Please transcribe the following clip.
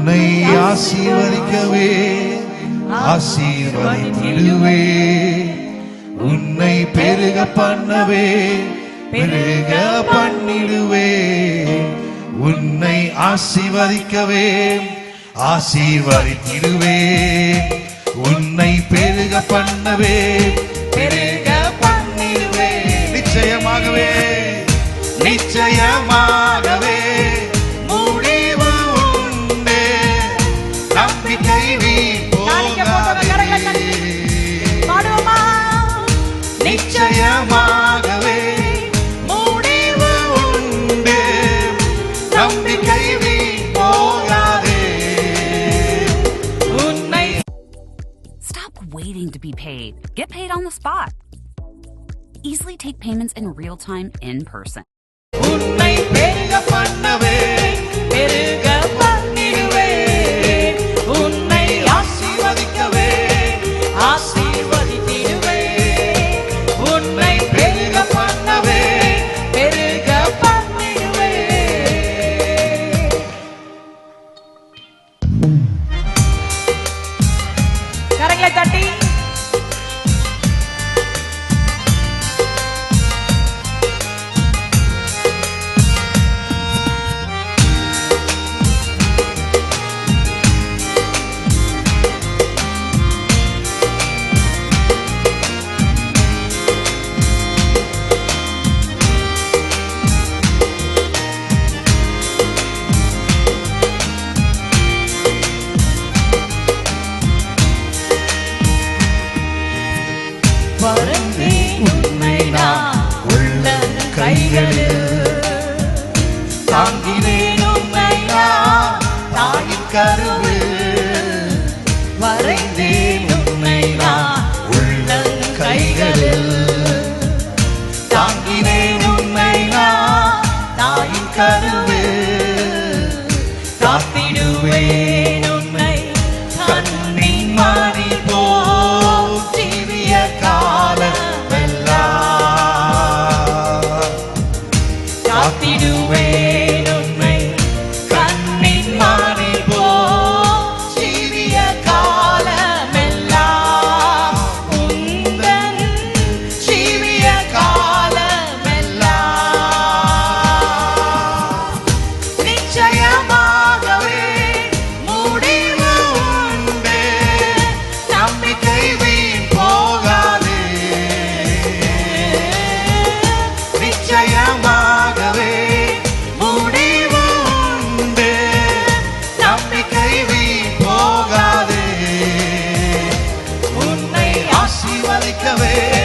உன்னை ஆசீர்வதிக்கவே ஆசீர்வதித்திடுவே. உன்னை பெருக பண்ணவே பெருக பண்ணிடுவே. உன்னை ஆசீர்வதிக்கவே ஆசீர்வதித்திடுவே. உன்னை பெருக பண்ணவே பெருக பண்ணிடுவே. நிச்சயமாகவே நிச்சயமாகவே. நிச்சயமாகவே முடிவு உண்டு நம்பிக்கை நீ போகாதே உன்னை Stop waiting to be paid. Get paid on the spot. Easily take payments in real time in person. உன்னை பெருக பண்ணவே பெருக ఒకటి கருவு மறைந்தேன் உன்னை நான். உள்ளல் கைகளில் தாங்கினேன் உன்னை நான். தாயின் கருவு காத்திடுவேன் உன்னை. கண்ணின் மணி போற்றிய காலமெல்லாம். காத்திடுவேன் vez.